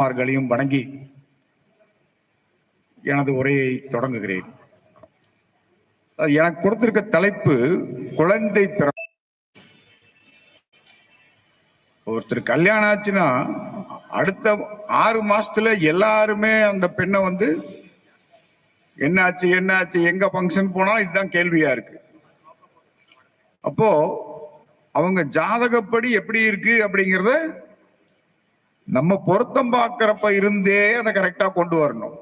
மார்களையும் வணங்கி எனது உரையை தொடங்குகிறேன். எனக்கு கொடுத்திருக்க தலைப்பு குழந்தை பிற ஒருத்தர் கல்யாணம் ஆச்சுன்னா அடுத்த ஆறு மாசத்துல எல்லாருமே அந்த பெண்ணை வந்து என்னாச்சு என்னாச்சு எங்க ஃபங்க்ஷன் போனாலும் இதுதான் கேள்வியா இருக்கு. அப்போ அவங்க ஜாதகப்படி எப்படி இருக்கு அப்படிங்கிறத நம்ம பொருத்தம் பார்க்கிறப்ப இருந்தே அதை கரெக்டா கொண்டு வரணும்.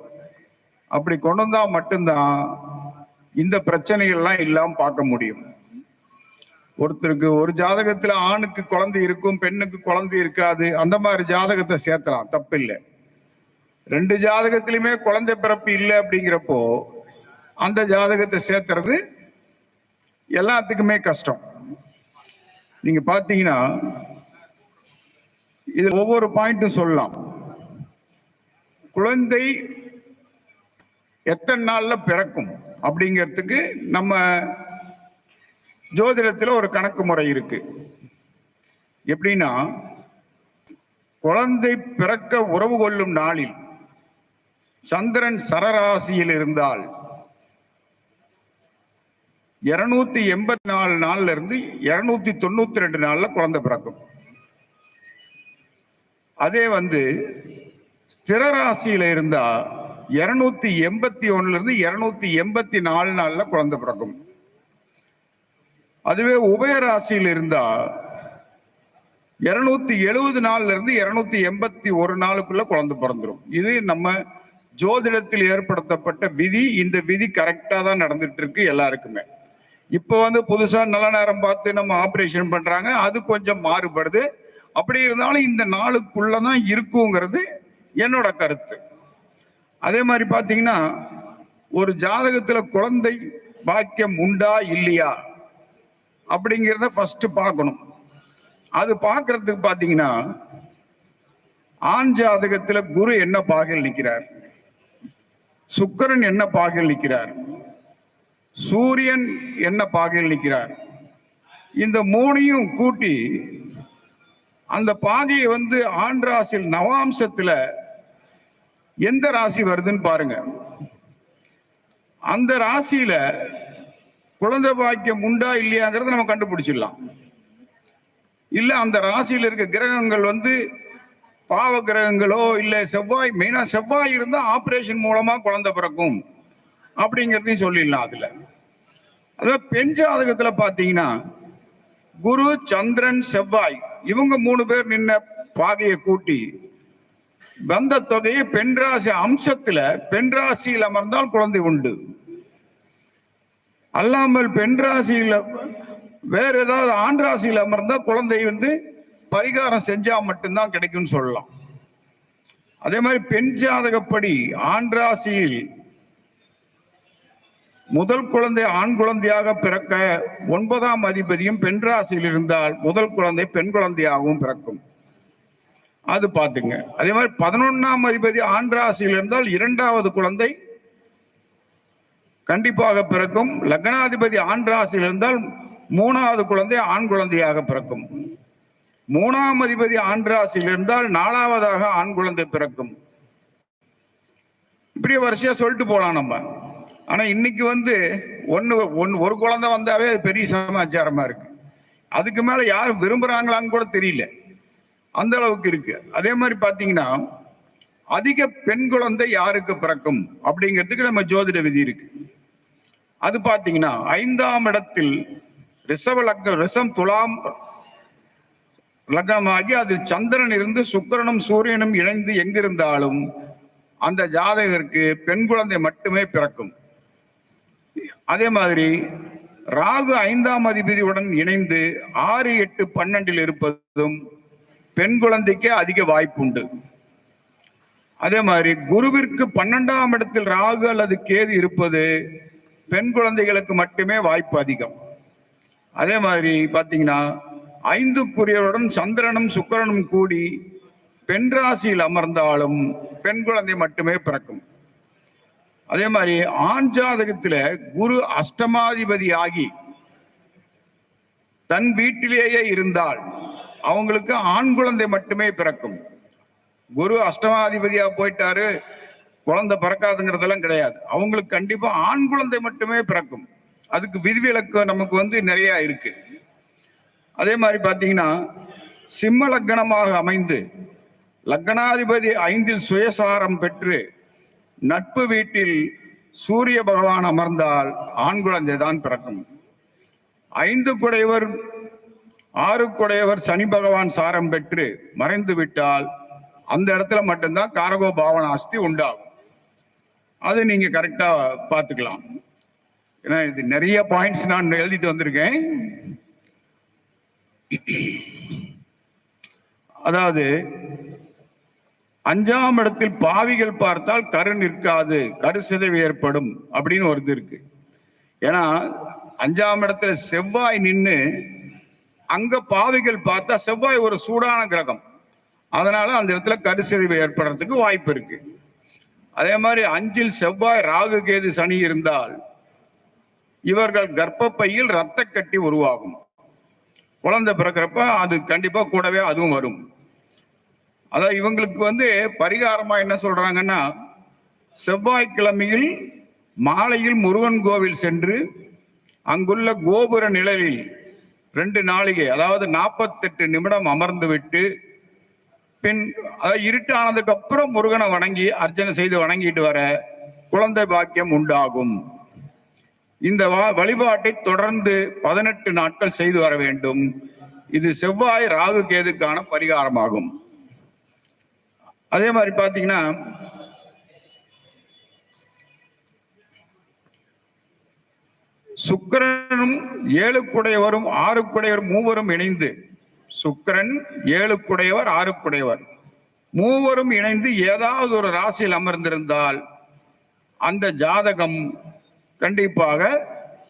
அப்படி கொண்டு வந்தா மட்டும்தான் இந்த பிரச்சனைகள்லாம் இல்லாம பார்க்க முடியும். ஒருத்தருக்கு ஒரு ஜாதகத்துல ஆணுக்கு குழந்தை இருக்கும் பெண்ணுக்கு குழந்தை இருக்காது அந்த மாதிரி ஜாதகத்தை சேர்த்தலாம் தப்பில்லை. ரெண்டு ஜாதகத்திலுமே குழந்தை பிறப்பு இல்லை அப்படிங்கிறப்போ அந்த ஜாதகத்தை சேர்த்துறது எல்லாத்துக்குமே கஷ்டம். நீங்க பாத்தீங்கன்னா இது ஒவ்வொரு பாயிண்ட்டும் சொல்லலாம். குழந்தை எத்தனை நாளில் பிறக்கும்? அப்படிங்கிறதுக்கு நம்ம ஜோதிடத்தில் ஒரு கணக்கு முறை இருக்கு. எப்படின்னா குழந்தை பிறக்க உறவு கொள்ளும் நாளில் சந்திரன் சரராசியில் இருந்தால் இருநூத்தி எண்பத்தி நாலு நாள்ல இருந்து இருநூத்தி தொண்ணூத்தி ரெண்டு நாள்ல குழந்தை பிறக்கும். அதே வந்து ஸ்திர ராசியில இருந்தா இருநூத்தி எண்பத்தி ஒண்ணுல இருந்து இருநூத்தி எண்பத்தி நாலு நாள்ல குழந்தை பிறக்கும். அதுவே உபயராசியில் இருந்தா இருநூத்தி எழுபது நாள்ல இருந்து இருநூத்தி எண்பத்தி ஒரு நாளுக்குள்ள குழந்தை பிறந்துரும். இது நம்ம ஜோதிடத்தில் ஏற்படுத்தப்பட்ட விதி. இந்த விதி கரெக்டா தான் நடந்துட்டு இருக்கு எல்லாருக்குமே. இப்போ வந்து புதுசா நல்ல நேரம் பார்த்து நம்ம ஆபரேஷன் பண்றாங்க. அது கொஞ்சம் மாறுபடுது. அப்படி இருந்தாலும் இந்த நாளுக்குள்ளதான் இருக்குங்கிறது என்னோட கருத்து. அதே மாதிரி பாத்தீங்கன்னா ஒரு ஜாதகத்துல குழந்தை பாக்கியம் உண்டா இல்லையா? அப்படிங்கிறத ஃபர்ஸ்ட் பார்க்கணும். அது பார்க்கறதுக்கு பாத்தீங்கன்னா ஆண் ஜாதகத்துல குரு என்ன பாகில் நிற்கிறார் சுக்கரன் என்ன பாகில் நிற்கிறார் சூரியன் என்ன பாகில் நிற்கிறார் இந்த மூணையும் கூட்டி அந்த பாகையை வந்து ஆண் ராசியில் நவாம்சத்துல எந்த ராசி வருதுன்னு பாருங்க. அந்த ராசியில குழந்தை பாக்கியம் உண்டா இல்லையாங்கிறத நம்ம கண்டுபிடிச்சிடலாம். இல்ல அந்த ராசியில இருக்க கிரகங்கள் வந்து பாவ கிரகங்களோ இல்ல செவ்வாய் மெயினா செவ்வாய் இருந்தா ஆபரேஷன் மூலமா குழந்தை பிறக்கும் அப்படிங்கிறதையும் சொல்லிடலாம் அதுல. அதாவது பெண் ஜாதகத்துல பாத்தீங்கன்னா குரு சந்திரன் செவ்வாய் இவங்க மூணு பேர் நின்ன பாகையை கூட்டி வந்த தொகையை பெண்ராசி அம்சத்துல பெண்ராசியில் அமர்ந்தால் குழந்தை உண்டு. அல்லாமல் பெண்ராசியில வேற ஏதாவது ஆண் ராசியில் அமர்ந்தா குழந்தை வந்து பரிகாரம் செஞ்சா மட்டும்தான் கிடைக்கும்னு சொல்லலாம். அதே மாதிரி பெண் ஜாதகப்படி ஆண் ராசியில் முதல் குழந்தை ஆண் குழந்தையாக பிறக்க ஒன்பதாம் அதிபதியும் பெண் ராசியில் இருந்தால் முதல் குழந்தை பெண் குழந்தையாகவும் பிறக்கும். அது பாத்துங்க அதே மாதிரி பதினொன்னாம் அதிபதி ஆண் ராசியில் இருந்தால் இரண்டாவது குழந்தை கண்டிப்பாக பிறக்கும். லக்னாதிபதி ஆண் ராசியில் இருந்தால் மூணாவது குழந்தை ஆண் குழந்தையாக பிறக்கும். மூணாம் அதிபதி ஆண் ராசியில் இருந்தால் நாலாவதாக ஆண் குழந்தை பிறக்கும். இப்படியே வரிசையா சொல்லிட்டு போலாம் நம்ம. ஆனா இன்னைக்கு வந்து ஒன்னு ஒன்னு ஒரு குழந்தை வந்தாவே அது பெரிய சமாச்சாரமா இருக்கு. அதுக்கு மேல யாரும் விரும்புறாங்களான்னு கூட தெரியல. அந்த அளவுக்கு இருக்கு. அதே மாதிரி பாத்தீங்கன்னா அதிக பெண் குழந்தை யாருக்கு பிறக்கும் அப்படிங்கிறதுக்கு நம்ம ஜோதிட விதி இருக்கு. அது பாத்தீங்கன்னா ஐந்தாம் இடத்தில் ரிசவ லக்னம் ரிஷம் துலாம் லக்னமாகி அதில் சந்திரன் இருந்து சுக்கிரனும் சூரியனும் இணைந்து எங்கிருந்தாலும் அந்த ஜாதகருக்கு பெண் குழந்தை மட்டுமே பிறக்கும். அதே மாதிரி ராகு ஐந்தாம் அதிபதியுடன் இணைந்து ஆறு எட்டு பன்னெண்டில் இருப்பதும் பெண் குழந்தைக்கே அதிக வாய்ப்பு உண்டு அதே மாதிரி குருவிற்கு பன்னெண்டாம் இடத்தில் ராகு அல்லது கேது இருப்பது பெண் குழந்தைகளுக்கு மட்டுமே வாய்ப்பு அதிகம். அதே மாதிரி பாத்தீங்கன்னா ஐந்துக்குரியவருடன் சந்திரனும் சுக்கரனும் கூடி பெண் ராசியில் அமர்ந்தாலும் பெண் குழந்தை மட்டுமே பிறக்கும். அதே மாதிரி ஆண் ஜாதகத்துல குரு அஷ்டமாதிபதி ஆகி தன் வீட்டிலேயே இருந்தால் அவங்களுக்கு ஆண் குழந்தை மட்டுமே பிறக்கும். குரு அஷ்டமாதிபதியா போயிட்டாரு குழந்தை பிறக்காதுங்கிறதெல்லாம் கிடையாது. அவங்களுக்கு கண்டிப்பா ஆண் குழந்தை மட்டுமே பிறக்கும். அதுக்கு விதிவிலக்கு நமக்கு வந்து நிறைய இருக்கு. அதே மாதிரி பாத்தீங்கன்னா சிம்ம லக்னமாக அமைந்து லக்னாதிபதி ஐந்தில் சுயசாரம் பெற்று நட்பு வீட்டில் சூரிய பகவான் அமர்ந்தால் ஆண் குழந்தை தான் பிறக்கும். ஐந்து குடையவர் ஆறு குடையவர் சனி பகவான் சாரம் பெற்று மறைந்து விட்டால் அந்த இடத்துல மட்டும்தான் காரகோ பாவன அஸ்தி உண்டாகும். அது நீங்க கரெக்டா பார்த்துக்கலாம். ஏன்னா இது நிறைய பாயிண்ட்ஸ் நான் எழுதிட்டு வந்திருக்கேன். அதாவது அஞ்சாம் இடத்தில் பாவிகள் பார்த்தால் கரு நிற்காது கரு சிதைவு ஏற்படும் அப்படின்னு ஒரு இது இருக்கு. ஏன்னா அஞ்சாம் இடத்துல செவ்வாய் நின்று அங்க பாவிகள் பார்த்தா செவ்வாய் ஒரு சூடான கிரகம். அதனால அந்த இடத்துல கரு சிதைவு ஏற்படுறதுக்கு வாய்ப்பு இருக்கு. அதே மாதிரி அஞ்சில் செவ்வாய் ராகு கேது சனி இருந்தால் இவர்கள் கர்ப்பப்பையில் ரத்த கட்டி உருவாகும். குழந்தை பிறக்கிறப்ப அது கண்டிப்பா கூடவே அதுவும் வரும். அதான் இவங்களுக்கு வந்து பரிகாரமா என்ன சொல்றாங்கன்னா செவ்வாய்க்கிழமையில் மாலையில் முருகன் கோவில் சென்று அங்குள்ள கோபுர நிழலில் ரெண்டு நாளிகை அதாவது நாற்பத்தெட்டு நிமிடம் அமர்ந்து விட்டு பின் அதாவது இருட்டானதுக்கு அப்புறம் முருகனை வணங்கி அர்ச்சனை செய்து வணங்கிட்டு வர குழந்தை பாக்கியம் உண்டாகும். இந்த வழிபாட்டை தொடர்ந்து பதினெட்டு நாட்கள் செய்து வர வேண்டும். இது செவ்வாய் ராகு கேதுக்கான பரிகாரமாகும். அதே மாதிரி பாத்தீங்கன்னா சுக்கிரனும் ஏழுக்குடையவரும் ஆறுக்குடையவர் மூவரும் இணைந்து சுக்கிரன் ஏழுக்குடையவர் ஆறுக்குடையவர். மூவரும் இணைந்து ஏதாவது ஒரு ராசியில் அமர்ந்திருந்தால் அந்த ஜாதகம் கண்டிப்பாக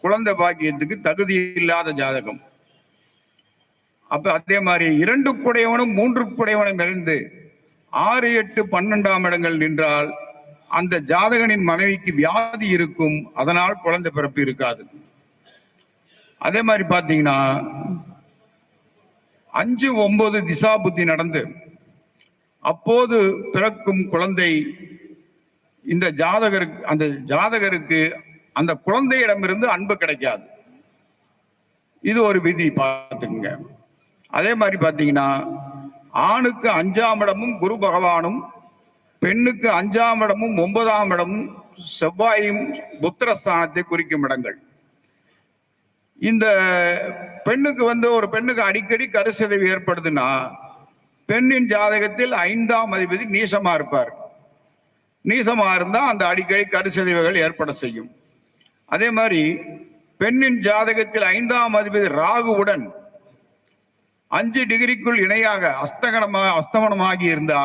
குழந்தை பாக்கியத்துக்கு தகுதி இல்லாத ஜாதகம். அப்ப அதே மாதிரி இரண்டு குடையவனும் மூன்று குடையவனும் இணைந்து ஆறு எட்டு பன்னெண்டாம் இடங்கள் நின்றால் அந்த ஜாதகனின் மனைவிக்கு வியாதி இருக்கும். அதனால் குழந்தை பிறப்பு இருக்காது. அதே மாதிரி பாத்தீங்கன்னா அஞ்சு ஒன்பது திசா புத்தி நடந்து அப்போது பிறக்கும் குழந்தை இந்த ஜாதகருக்கு அந்த ஜாதகருக்கு அந்த குழந்தையிடமிருந்து அன்பு கிடைக்காது. இது ஒரு விதி பார்த்துக்குங்க. அதே மாதிரி பார்த்தீங்கன்னா ஆணுக்கு அஞ்சாம் இடமும் குரு பகவானும் பெண்ணுக்கு அஞ்சாம் இடமும் ஒன்பதாம் இடமும் செவ்வாயும் புத்திரஸ்தானத்தை குறிக்கும் இடங்கள். இந்த பெண்ணுக்கு வந்து ஒரு பெண்ணுக்கு அடிக்கடி கருசதவி ஏற்படுதுன்னா பெண்ணின் ஜாதகத்தில் ஐந்தாம் அதிபதி நீசமா இருப்பார். நீசமா இருந்தா அந்த அடிக்கடி கருசதவிகள் ஏற்பட செய்யும். அதே மாதிரி பெண்ணின் ஜாதகத்தில் ஐந்தாம் அதிபதி ராகுவுடன் அஞ்சு டிகிரிக்குள் இணையாக அஸ்தகனமாக அஸ்தமனமாகி இருந்தா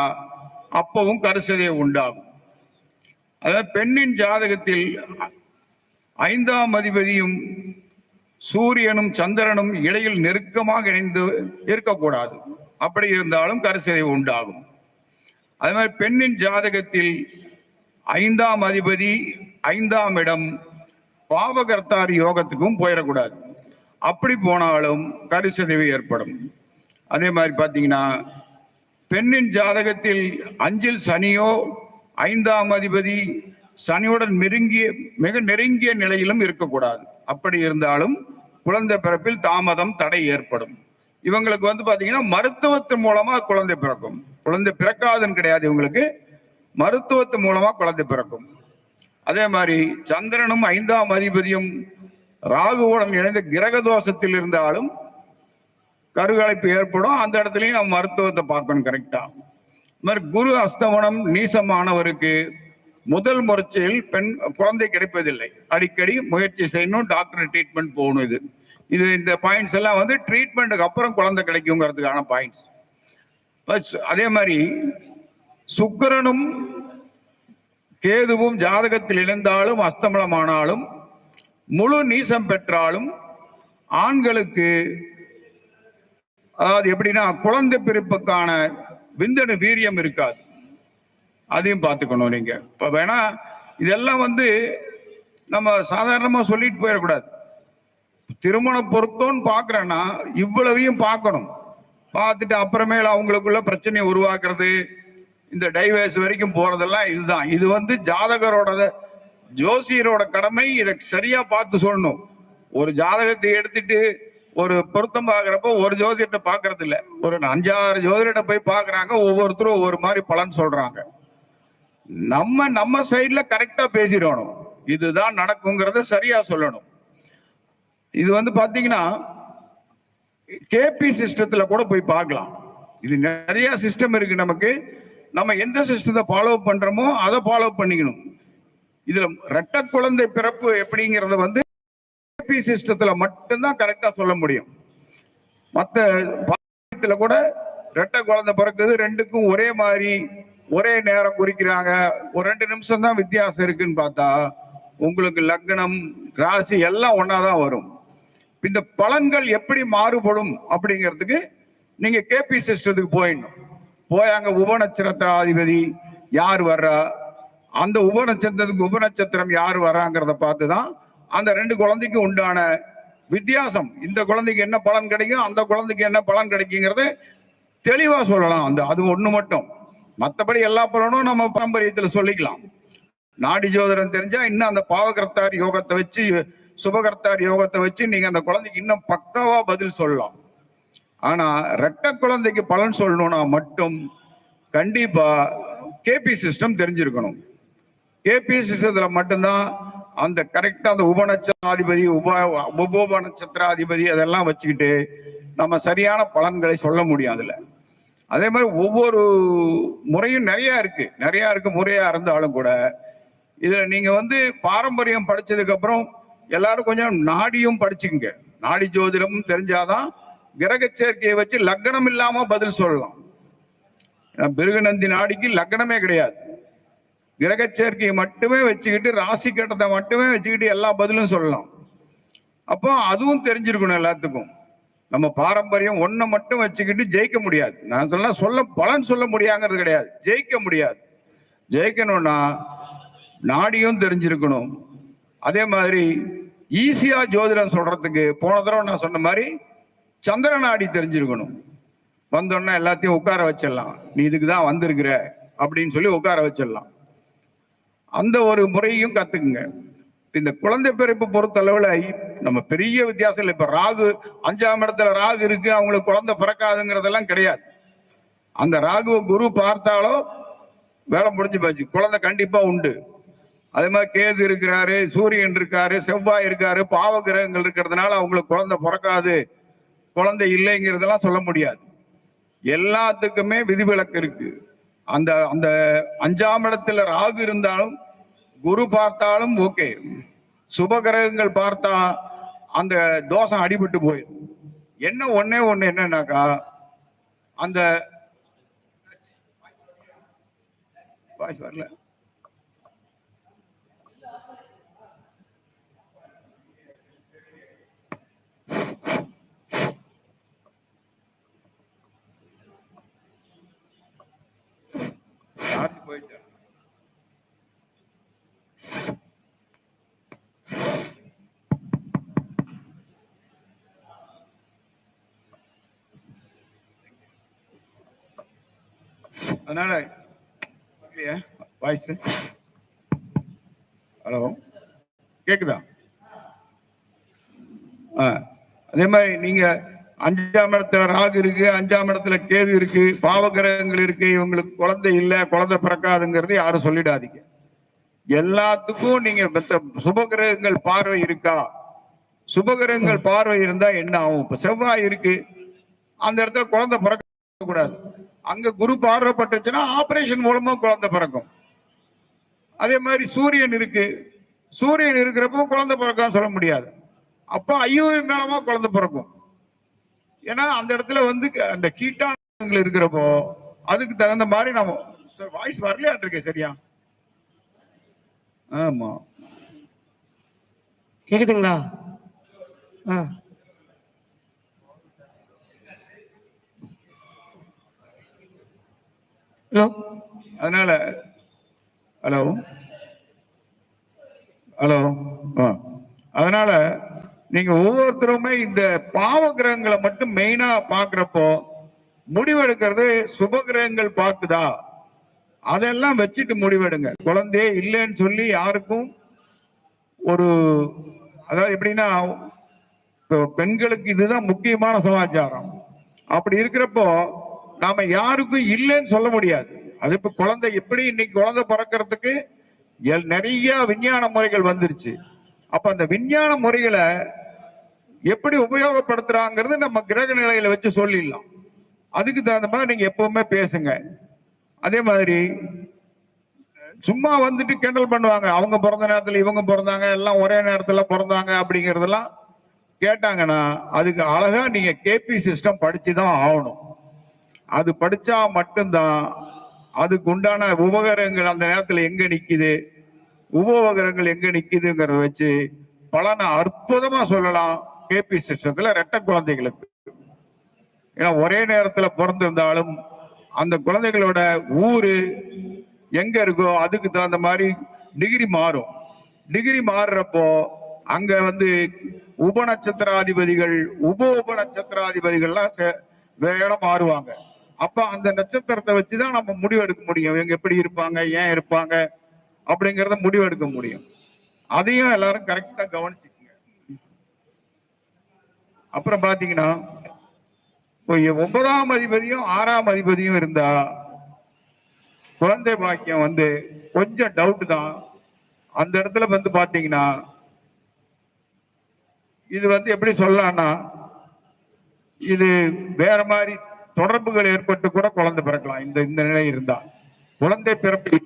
அப்பவும் கருசதை உண்டாகும். அதாவது பெண்ணின் ஜாதகத்தில் ஐந்தாம் அதிபதியும் சூரியனும் சந்திரனும் இடையில் நெருக்கமாக இணைந்து இருக்கக்கூடாது. அப்படி இருந்தாலும் கருசதை உண்டாகும். அதே மாதிரி பெண்ணின் ஜாதகத்தில் ஐந்தாம் அதிபதி ஐந்தாம் இடம் பாவகர்த்தார் யோகத்துக்கும் போயிடக்கூடாது. அப்படி போனாலும் கருசிதைவு ஏற்படும். அதே மாதிரி பார்த்தீங்கன்னா பெண்ணின் ஜாதகத்தில் அஞ்சில் சனியோ ஐந்தாம் அதிபதி சனியுடன் நெருங்கிய மிக நெருங்கிய நிலையிலும் இருக்கக்கூடாது. அப்படி இருந்தாலும் குழந்தை பிறப்பில் தாமதம் தடை ஏற்படும். இவங்களுக்கு வந்து பார்த்தீங்கன்னா மருத்துவத்தின் மூலமா குழந்தை பிறக்கும். குழந்தை பிறக்காதுன்னு கிடையாது இவங்களுக்கு. மருத்துவத்து மூலமா குழந்தை பிறக்கும். அதே மாதிரி சந்திரனும் ஐந்தாம் அதிபதியும் ராகுவுடன் இணைந்த கிரக தோஷத்தில் இருந்தாலும் கருகலைப்பு ஏற்படும். அந்த இடத்துலயும் நம்ம மருத்துவத்தை பார்க்கணும் கரெக்டா இது மாதிரி குரு அஸ்தமனம் நீசமானவருக்கு முதல் முறைச்சியில் பெண் குழந்தை கிடைப்பதில்லை. அடிக்கடி முயற்சி செய்யணும் டாக்டர் ட்ரீட்மெண்ட் போகணும் இது. இது இந்த பாயிண்ட்ஸ் எல்லாம் வந்து ட்ரீட்மெண்ட்டுக்கு அப்புறம் குழந்தை கிடைக்குங்கிறதுக்கான பாயிண்ட்ஸ் அதே மாதிரி சுக்கிரனும் கேதுவும் ஜாதகத்தில் இணைந்தாலும் அஸ்தமனமானாலும் முழு நீசம் பெற்றாலும் ஆண்களுக்கு அதாவது எப்படின்னா குழந்தை பிறப்புக்கான விந்தணு வீரியம் இருக்காது. அதையும் பார்த்துக்கணும் நீங்க. இப்போ வேணா இதெல்லாம் வந்து நம்ம சாதாரணமாக சொல்லிட்டு போயிடக்கூடாது. திருமண பொருத்தம்னு பார்க்குறேன்னா இவ்வளவையும் பார்க்கணும். பார்த்துட்டு அப்புறமேல அவங்களுக்குள்ள பிரச்சனையை உருவாக்குறது இந்த டைவர்ஸ் வரைக்கும் போறதெல்லாம் இதுதான். இது வந்து ஜாதகரோட ஜோசியரோட கடமை இதை சரியா பார்த்து சொல்லணும். ஒரு ஜாதகத்தை எடுத்துட்டு ஒரு பொருத்தம் பாக்குறப்போ ஒரு ஜோதிடத்தை பாக்குறது இல்ல ஒரு அஞ்சாறு ஜோதிடத்தை போய் பாக்குறாங்க ஒவ்வொருத்தரும் ஒவ்வொரு மாதிரி பலன் சொல்றாங்க. நம்ம நம்ம சைட்ல கரெக்டா பேசிடணும். இதுதான் நடக்குங்கிறத சரியா சொல்லணும். இது வந்து பாத்தீங்கன்னா கேபி சிஸ்டத்துல கூட போய் பார்க்கலாம். இது நிறைய சிஸ்டம் இருக்கு நமக்கு. நம்ம எந்த சிஸ்டத்தை ஃபாலோ பண்றோமோ அதை ஃபாலோ பண்ணிக்கணும். இதுல ரெட்ட குழந்தை பிறப்பு எப்படிங்கறத வந்து கேபி சிஸ்டத்துல மட்டும்தான் கரெக்டா சொல்ல முடியும். மத்த கூட ரெட்ட குழந்தை பிறக்குது ரெண்டுக்கும் ஒரே மாதிரி ஒரே நேரம் குறிக்கிறாங்க. ஒரு ரெண்டு நிமிஷம் தான் வித்தியாசம் இருக்குன்னு பார்த்தா உங்களுக்கு லக்னம் ராசி எல்லாம் ஒன்னாதான் வரும். இந்த பலன்கள் எப்படி மாறுபடும் அப்படிங்கிறதுக்கு நீங்க கேபி சிஸ்டத்துக்கு போயிடணும். போய் அங்க உபநட்சத்திராதிபதி யார் வர்றா? அந்த உபநட்சத்திரத்துக்கு உபநட்சத்திரம் யார் வராங்கிறத பார்த்து தான் அந்த ரெண்டு குழந்தைக்கு உண்டான வித்தியாசம். இந்த குழந்தைக்கு என்ன பலன் கிடைக்கும்? அந்த குழந்தைக்கு என்ன பலன் கிடைக்குங்கிறத தெளிவா சொல்லலாம். அந்த அது ஒண்ணு மட்டும். மற்றபடி எல்லா பலனும் நம்ம பாரம்பரியத்துல சொல்லிக்கலாம். நாடி ஜோதிடம் தெரிஞ்சா இன்னும் அந்த பாவகர்த்தார் யோகத்தை வச்சு சுபகர்த்தார் யோகத்தை வச்சு நீங்க அந்த குழந்தைக்கு இன்னும் பக்காவா பதில் சொல்லலாம். ஆனா ரெட்ட குழந்தைக்கு பலன் சொல்லணும்னா மட்டும் கண்டிப்பா கேபி சிஸ்டம் தெரிஞ்சிருக்கணும். கேபி சிஸ்டத்துல மட்டும்தான் அந்த கரெக்டா அந்த உபநட்சத்திராதிபதி உப உபோப நட்சத்திராதிபதி அதெல்லாம் வச்சுக்கிட்டு நம்ம சரியான பலன்களை சொல்ல முடியும் அதே மாதிரி ஒவ்வொரு முறையும் நிறைய இருக்கு. நிறைய இருக்கு முறையா இருந்தாலும் கூட. இதுல நீங்க வந்து பாரம்பரியம் படிச்சதுக்கு அப்புறம் எல்லாரும் கொஞ்சம் நாடியும் படிச்சுக்கங்க. நாடி ஜோதிடமும் தெரிஞ்சாதான் கிரக சேர்க்கையை வச்சு லக்னம் இல்லாம பதில் சொல்லலாம். ஏன்னா பிருகநந்தி நாடிக்கு லக்னமே கிடையாது. கிரக சேர்க்கையை மட்டுமே வச்சுக்கிட்டு ராசி கட்டத்தை மட்டுமே வச்சுக்கிட்டு எல்லா பதிலும் சொல்லலாம். அப்போ அதுவும் தெரிஞ்சிருக்கணும் எல்லாத்துக்கும். நம்ம பாரம்பரியம் ஒன்றை மட்டும் வச்சுக்கிட்டு ஜெயிக்க முடியாது. நான் சொல்ல சொல்ல பலன் சொல்ல முடியாங்கிறது கிடையாது. ஜெயிக்க முடியாது. ஜெயிக்கணும்னா நாடியும் தெரிஞ்சிருக்கணும். அதே மாதிரி ஈஸியா ஜோதிடம் சொல்றதுக்கு போன தடவை நான் சொன்ன மாதிரி சந்திர நாடி தெரிஞ்சிருக்கணும். வந்தோடனே எல்லாத்தையும் உட்கார வச்சிடலாம். நீ இதுக்கு தான் வந்திருக்கிற அப்படின்னு சொல்லி உட்கார வச்சிடலாம். அந்த ஒரு முறையும் கத்துக்குங்க. இந்த குழந்தை பிறப்பு பொறுத்தளவுல நம்ம பெரிய வித்தியாசம் இல்லை. இப்ப ராகு அஞ்சாம் இடத்துல ராகு இருக்கு அவங்களுக்கு குழந்தை பிறக்காதுங்கிறதெல்லாம் கிடையாது. அந்த ராகுவை குரு பார்த்தாலோ வேலை முடிஞ்சு போச்சு. குழந்தை கண்டிப்பா உண்டு. அதே மாதிரி கேது இருக்கிறாரு சூரியன் இருக்காரு செவ்வாய் இருக்காரு பாவ கிரகங்கள் இருக்கிறதுனால அவங்களுக்கு குழந்தை பிறக்காது. குழந்தை இல்லைங்கிறதெல்லாம் சொல்ல முடியாது. எல்லாத்துக்குமே விதிவிலக்கு இருக்கு. அந்த அந்த அஞ்சாம் இடத்துல ராகு இருந்தாலும் குரு பார்த்தாலும் ஓகே. சுப கிரகங்கள் பார்த்தா அந்த தோஷம் அடிபட்டு போயிடும். என்ன ஒன்னே ஒண்ணு என்னன்னாக்கா அந்த வாய்ஸ் வரல. சார்ஜ் போயிடுச்சு அதனால வாய்ஸ்? ஹலோ? கேக்குதா? ஆ அதே மாதிரி நீங்க அஞ்சாம் இடத்துல ராகு இருக்கு அஞ்சாம் இடத்துல கேது இருக்கு பாவகிரகங்கள் இருக்கு இவங்களுக்கு குழந்தை இல்ல குழந்தை பிறக்காதுங்கிறது யாரும் சொல்லிடாதீங்க. எல்லாத்துக்கும் நீங்க சுபகிரகங்கள் பார்வை இருக்கா? சுபகிரகங்கள் பார்வை இருந்தா என்ன ஆகும்? இப்ப செவ்வாய் இருக்கு. அந்த இடத்துல குழந்தை பிறக்க கூடாது. அங்க குரு பார்வைப்பட்டுச்சுன்னா ஆபரேஷன் மூலமா குழந்தை பிறக்கும். அதே மாதிரி சூரியன் இருக்கு. சூரியன் இருக்கிறப்போ குழந்தை பிறக்கான்னு சொல்ல முடியாது. அப்போ ஐயோ மேலமா குழந்தை பிறக்கும். ஏன்னா அந்த இடத்துல வந்து அந்த கீட்டானங்கள் இருக்கிறப்போ அதுக்கு தகுந்த மாதிரி நம்ம வாய்ஸ் வரலையாட்டு இருக்கே சரியா? ஆமா. கேக்குதுங்களா? ஹலோ? அதனால ஹலோ? ஹலோ? அதனால நீங்க ஒவ்வொருத்தருமே இந்த பாவ கிரகங்களை மட்டும் மெயினா பாக்குறப்போ முடிவெடுக்கிறது சுப கிரகங்கள் பார்க்குதா? அதெல்லாம் வச்சுட்டு முடிவெடுங்க குழந்தையே இல்லைன்னு சொல்லி யாருக்கும் ஒரு அதாவது எப்படின்னா இப்போ பெண்களுக்கு இதுதான் முக்கியமான சமாச்சாரம். அப்படி இருக்கிறப்போ நாம யாருக்கும் இல்லைன்னு சொல்ல முடியாது. அது இப்ப குழந்தை எப்படி இன்னைக்கு குழந்தை பிறக்கிறதுக்கு எல்- நிறைய விஞ்ஞான முறைகள் வந்துருச்சு. அப்ப அந்த விஞ்ஞான முறைகளை எப்படி உபயோகப்படுத்துறாங்கிறது நம்ம கிரக நிலையில வச்சு சொல்லிடலாம். அதுக்கு தகுந்த மாதிரி நீங்க எப்பவுமே பேசுங்க. அதே மாதிரி சும்மா வந்துட்டு கிண்டல் பண்ணுவாங்க. அவங்க பிறந்த நேரத்துல இவங்க பிறந்தாங்க எல்லாம் ஒரே நேரத்துல பிறந்தாங்க அப்படிங்கறதெல்லாம் கேட்டாங்கன்னா அதுக்கு அழகா நீங்க கேபி சிஸ்டம் படிச்சுதான் ஆகணும். அது படிச்சா மட்டும்தான் அதுக்கு உண்டான உபகரங்கள் அந்த நேரத்துல எங்க நிக்குது உபகரங்கள் எங்க நிக்குதுங்கிறத வச்சு பலனை அற்புதமா சொல்லலாம். கேபி சிஸ்டத்துல ரெட்ட குழந்தைகளுக்கு. ஏன்னா ஒரே நேரத்துல பிறந்திருந்தாலும் அந்த குழந்தைகளோட ஊரு எங்க இருக்கோ அதுக்கு தகுந்த மாதிரி டிகிரி மாறும். டிகிரி மாறுறப்போ அங்க வந்து உப நட்சத்திராதிபதிகள் உப உப நட்சத்திராதிபதிகள்லாம் சே- வேற மாறுவாங்க. அப்ப அந்த நட்சத்திரத்தை வச்சுதான் நம்ம முடிவெடுக்க முடியும். இவங்க எப்படி இருப்பாங்க ஏன் இருப்பாங்க அப்படிங்கறத முடிவெடுக்க முடியும். அதையும் எல்லாரும் கரெக்டா கவனிச்சு அப்புறம் பாத்தீங்கன்னா ஒன்பதாம் அதிபதியும் ஆறாம் அதிபதியும் இருந்தா குழந்தை பாக்கியம் வந்து கொஞ்சம் டவுட் தான். அந்த இடத்துல வந்து பாத்தீங்கன்னா இது வந்து எப்படி சொல்லலாம்னா இது வேற மாதிரி தொடர்புகள் ஏற்பட்டு கூட குழந்தை பிறக்கலாம். இந்த இந்த நிலை இருந்தா. குழந்தை பிறப்பு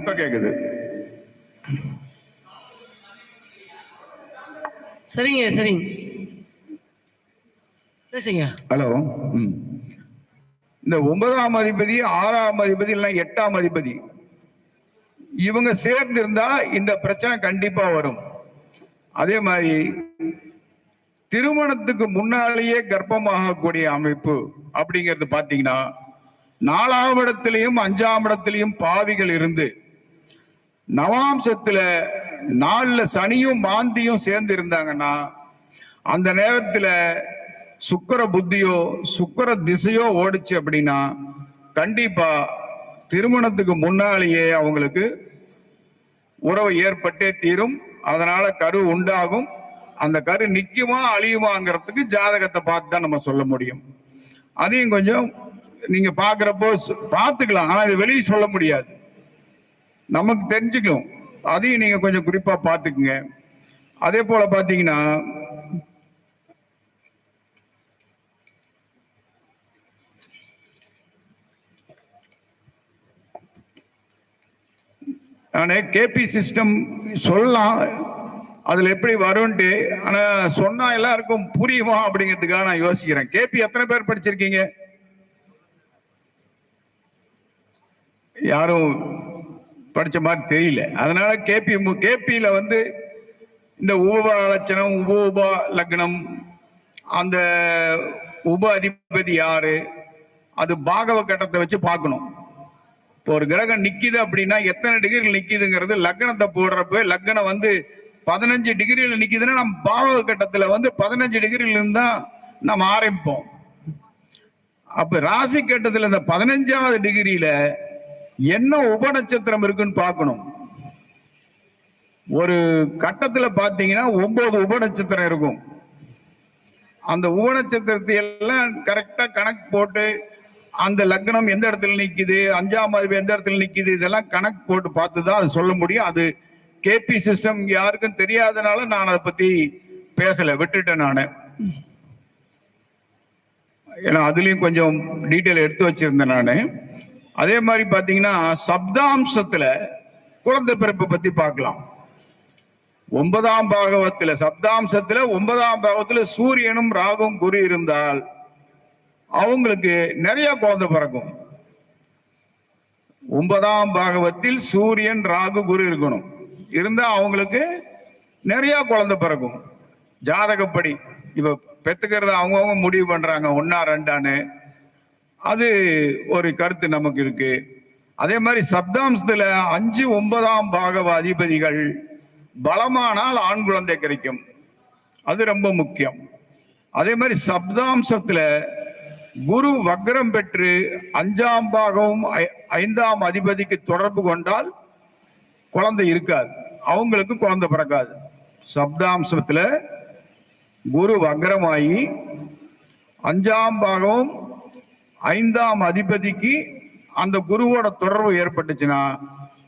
இப்ப கேக்குது. சரிங்க சரிங்க. பேசுங்க. ஹலோ. இந்த ஒன்பதாம் அதிபதி ஆறாம் அதிபதி இல்ல எட்டாம் அதிபதி இவங்க சேர்ந்து இருந்தா இந்த பிரச்சனை கண்டிப்பா வரும். அதே மாதிரி திருமணத்துக்கு முன்னாலேயே கர்ப்பமாகக்கூடிய அமைப்பு அப்படிங்கிறது பாத்தீங்கன்னா நாலாம் இடத்திலையும் அஞ்சாம் இடத்திலையும் பாவிகள் இருந்து நவாம்சத்துல நாலுல சனியும் மாந்தியும் சேர்ந்து இருந்தாங்கன்னா அந்த நேரத்துல சுக்கர புத்தியோ சுக்கர திசையோ ஓடுச்சு அப்படின்னா கண்டிப்பா திருமணத்துக்கு முன்னாலேயே அவங்களுக்கு உறவு ஏற்பட்டே தீரும். அதனால கரு உண்டாகும். அந்த கரு நிக்குமா அழியுமாங்கிறதுக்கு ஜாதகத்தை பார்த்து தான் நம்ம சொல்ல முடியும். அதையும் கொஞ்சம் நீங்க பாக்குறப்போ பார்த்துக்கலாம். ஆனா இது வெளியே சொல்ல முடியாது. நமக்கு தெரிஞ்சுக்கும். அதையும் நீங்க கொஞ்சம் குறிப்பா பாத்துக்குங்க அதே போல பாத்தீங்கன்னா நானே கேபி சிஸ்டம் சொல்லலாம். அதுல எப்படி வரும்ட்டு ஆனா சொன்னா எல்லாருக்கும் புரியுமா அப்படிங்கிறதுக்காக நான் யோசிக்கிறேன். கேபி எத்தனை பேர் படிச்சிருக்கீங்க? யாரும் படித்த மாதிரி தெரியல. அதனால கேபி கேபியில் வந்து இந்த உப லட்சணம் உப உப லக்னம் அந்த உப அதிபதி யாரு அது பாகவ கட்டத்தை வச்சு பார்க்கணும். இப்போ ஒரு கிரகம் நிற்கிது அப்படின்னா எத்தனை டிகிரி நிற்கிதுங்கிறது லக்னத்தை போடுறப்ப லக்னம் வந்து பதினஞ்சு டிகிரியில் நிற்கிதுன்னா நம்ம பாவக கட்டத்தில் வந்து பதினஞ்சு டிகிரியிலிருந்து தான் நம்ம ஆரம்பிப்போம். அப்போ ராசி கட்டத்தில் இந்த பதினஞ்சாவது டிகிரியில் என்ன உப நட்சத்திரம் இருக்குன்னு பார்க்கணும். ஒரு கட்டத்துல பாத்தீங்கன்னா ஒன்பது உப நட்சத்திரம் இருக்கும். அந்த உப நட்சத்திரத்தை எல்லாம் கரெக்டா கணக்கு போட்டு அந்த லக்னம் எந்த இடத்துல நிக்குது அஞ்சாம் அறிவு எந்த இடத்துல நிக்குது இதெல்லாம் கணக்கு போட்டு பார்த்து தான் அது சொல்ல முடியும். அது கேபி சிஸ்டம் யாருக்கும் தெரியாதனால நான் அதை பத்தி பேசல விட்டுட்டேன் நான். ஏன்னா அதுலயும் கொஞ்சம் டீட்டெயில் எடுத்து வச்சிருந்தேன் நான். அதே மாதிரி பாத்தீங்கன்னா சப்தாம்சத்துல குழந்தை பிறப்பு பத்தி பார்க்கலாம். ஒன்பதாம் பாகவத்துல சப்தாம்சத்துல ஒன்பதாம் பாகவத்துல சூரியனும் ராகும் குரு இருந்தால் அவங்களுக்கு நிறைய குழந்தை பிறக்கும். ஒன்பதாம் பாகவத்தில் சூரியன் ராகு குரு இருக்கணும். இருந்தா அவங்களுக்கு நிறைய குழந்தை பிறக்கும். ஜாதகப்படி இப்ப பெத்துக்கிறத அவங்கவுங்க முடிவு பண்றாங்க ஒன்னா ரெண்டான்னு. அது ஒரு கருத்து நமக்கு இருக்கு. அதே மாதிரி சப்தாம்சத்துல அஞ்சு ஒன்பதாம் பாகவ அதிபதிகள் பலமானால் ஆண் குழந்தை கிடைக்கும். அது ரொம்ப முக்கியம். அதே மாதிரி சப்தாம்சத்துல குரு வக்ரம் பெற்று அஞ்சாம் பாகமும் ஐ- ஐந்தாம் அதிபதிக்கு தொடர்பு கொண்டால் குழந்தை இருக்காது. அவங்களுக்கு குழந்தை பிறக்காது. சப்தாம்சத்துல குரு வக்ரமாயி அஞ்சாம் பாகமும் ஐந்தாம் அதிபதிக்கு அந்த குருவோட தொடர்பு ஏற்பட்டுச்சுன்னா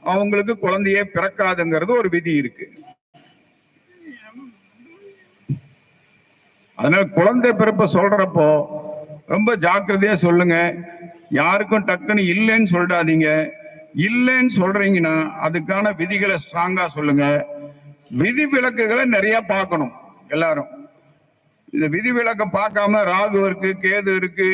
அவங்களுக்கு குழந்தையே பிறக்காதுங்கிறது ஒரு விதி இருக்கு. அதனால குழந்தை பிறப்ப சொல்றப்போ ரொம்ப ஜாக்கிரதையா சொல்லுங்க. யாருக்கும் டக்குன்னு இல்லைன்னு சொல்லிடாதீங்க இல்லைன்னு சொல்றீங்கன்னா அதுக்கான விதிகளை ஸ்ட்ராங்கா சொல்லுங்க. விதி விளக்குகளை நிறைய பார்க்கணும் எல்லாரும். இந்த விதி விளக்க பார்க்காம ராகு இருக்கு கேது இருக்கு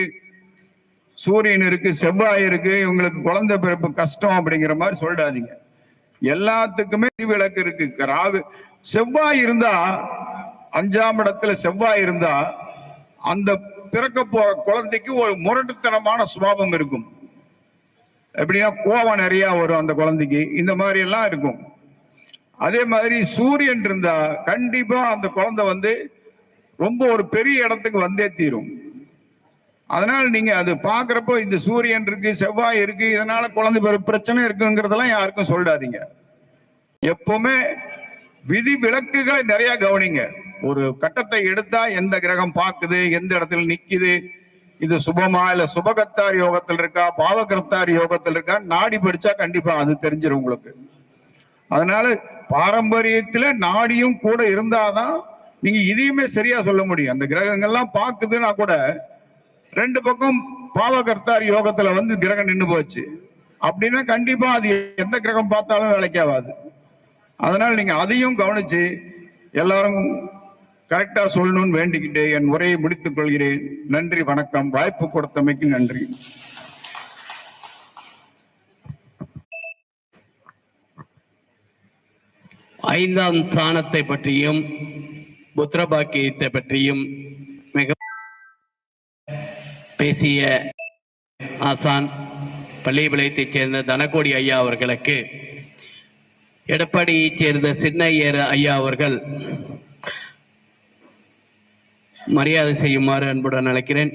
சூரியன் இருக்கு செவ்வாய் இருக்கு இவங்களுக்கு குழந்தை பிறப்பு கஷ்டம் அப்படிங்கிற மாதிரி சொல்லிடாதீங்க. எல்லாத்துக்குமே விளக்கு இருக்கு. ராகு செவ்வாய் இருந்தா அஞ்சாம் இடத்துல செவ்வாய் இருந்தா அந்த பிறக்க போற குழந்தைக்கு ஒரு முரட்டுத்தனமான சுபாவம் இருக்கும். எப்படின்னா கோவம் நிறைய வரும் அந்த குழந்தைக்கு. இந்த மாதிரி எல்லாம் இருக்கும். அதே மாதிரி சூரியன் இருந்தா கண்டிப்பா அந்த குழந்தை வந்து ரொம்ப ஒரு பெரிய இடத்துக்கு வந்தே தீரும். அதனால நீங்க அது பாக்குறப்போ இந்த சூரியன் இருக்கு செவ்வாய் இருக்கு இதனால குழந்தை பிற பிரச்சனை இருக்குங்கிறதெல்லாம் யாருக்கும் சொல்லாதீங்க. எப்பவுமே விதி விலக்குகளை நிறைய கவனிங்க. ஒரு கட்டத்தை எடுத்தா எந்த கிரகம் பார்க்குது எந்த இடத்துல நிக்குது இது சுபமா இல்ல சுபகர்த்தார் யோகத்தில் இருக்கா பாவகர்த்தார் யோகத்தில் இருக்கா நாடி படிச்சா கண்டிப்பா அது தெரிஞ்சிடும் உங்களுக்கு. அதனால பாரம்பரியத்துல நாடியும் கூட இருந்தாதான் நீங்க இதையுமே சரியா சொல்ல முடியும். அந்த கிரகங்கள்லாம் பார்க்குதுன்னா கூட ரெண்டு பக்கம் பாவகர்த்தார் யோகத்துல வந்து கிரகம் நின்று போச்சு. அப்படின்னா கண்டிப்பா அது எந்த கிரகம் பார்த்தாலும் வேலைக்காகாது. அதனால நீங்க அதையும் கவனிச்சு எல்லாரும் கரெக்டா சொல்லணும்னு வேண்டிக்கிட்டு என் உரையை முடித்துக் கொள்கிறேன். நன்றி வணக்கம். வாய்ப்பு கொடுத்தமைக்கு நன்றி. ஐந்தாம் ஸ்தானத்தை பற்றியும் புத்திரபாக்கியத்தை பற்றியும் பேசிய ஆசான் பள்ளிபாளையத்தைச் சேர்ந்த தனகோடி ஐயா அவர்களுக்கு எடப்பாடியைச் சேர்ந்த சின்னையர் ஐயா அவர்கள் மரியாதை செய்யுமாறு அன்புடன் அழைக்கிறேன்.